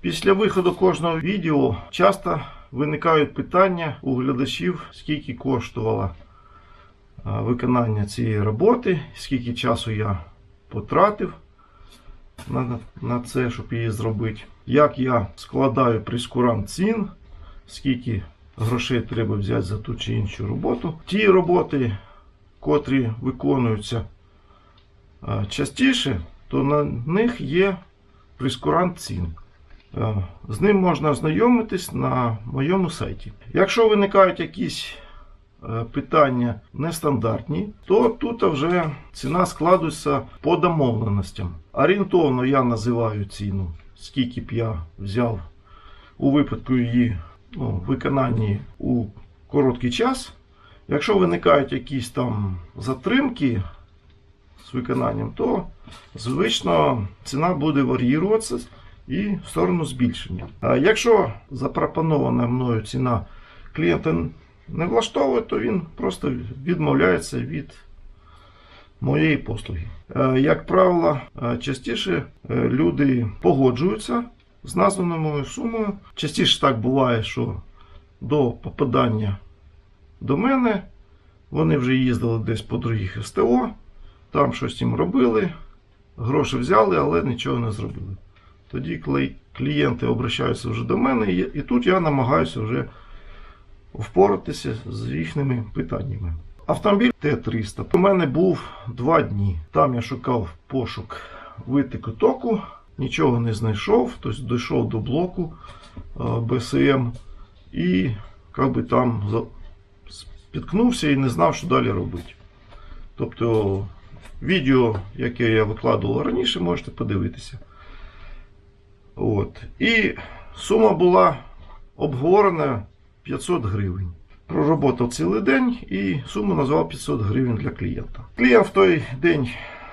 Після виходу кожного відео часто виникають питання у глядачів, скільки коштувало виконання цієї роботи, скільки часу я потратив на, на це, щоб її зробити. Як я складаю прескурант цін, скільки грошей треба взяти за ту чи іншу роботу. Ті роботи, котрі виконуються частіше, то на них є прескурант цін. Е, З ним можна ознайомитись на моєму сайті. Якщо виникають якісь е, питання нестандартні, то тут вже ціна складується по домовленостям. Орієнтовно я називаю ціну, скільки б я взяв у випадку її ну, виконанні у короткий час. Якщо виникають якісь там затримки з виконанням, то звично ціна буде варіюватися і в сторону збільшення. А якщо запропонована мною ціна клієнта не влаштовує, то він просто відмовляється від моєї послуги. Е, Як правило, е, частіше е, люди погоджуються з названою сумою. Частіше так буває, що до попадання до мене вони вже їздили десь по других СТО, там щось їм робили, гроші взяли, але нічого не зробили. Тоді, клієнти обращаються вже до мене, і тут я намагаюся вже впоратися з їхніми питаннями. Автомобіль Т-300 у мене був два дні. Там я шукав пошук витоку току, нічого не знайшов, тобто дійшов до блоку е, БСМ і би, там спіткнувся і не знав, що далі робити. Тобто відео, яке я викладував раніше, можете подивитися. От. І сума була обговорена 500 гривень. Проработав цілий день і суму назвав 500 гривень для клієнта. Клієнт в той день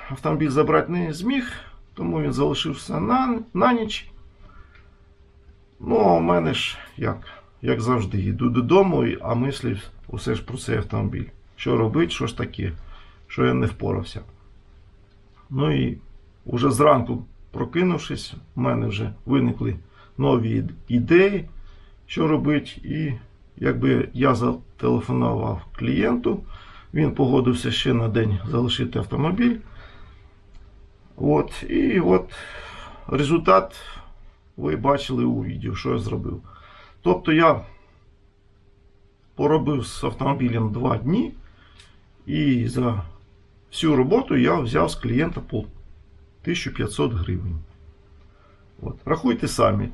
автомобіль забрати не зміг, тому він залишився на, на ніч. Ну, а у мене ж як, як завжди, йду додому, а мислів усе ж про цей автомобіль. Що робити, що ж таке, що я не впорався. Ну і уже зранку прокинувшись, в мене вже виникли нові ідеї, що робити. І якби я зателефонував клієнту, він погодився ще на день залишити автомобіль. От, і от результат ви бачили у відео, що я зробив. Тобто я поробив з автомобілем 2 дні, і за всю роботу я взяв з клієнта 1500 гривень. От. Рахуйте самі.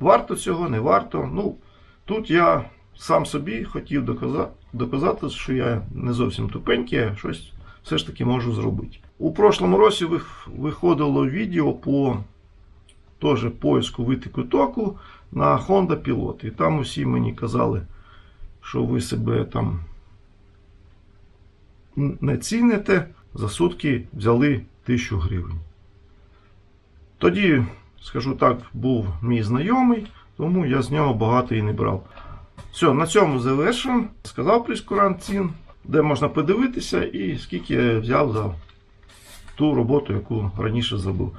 Варто цього, не варто. Ну, тут я сам собі хотів доказати, доказати, що я не зовсім тупенький, а щось все ж таки можу зробити. У прошлому році виходило відео по теж поиску витоку току на Honda Pilot. І там усі мені казали, що ви себе там не ціните, за сутки взяли 1000 гривень. Тоді, скажу так, був мій знайомий, тому я з нього багато і не брав. Все, на цьому завершуємо. Сказав прескурант цін, де можна подивитися і скільки я взяв за ту роботу, яку раніше зробив.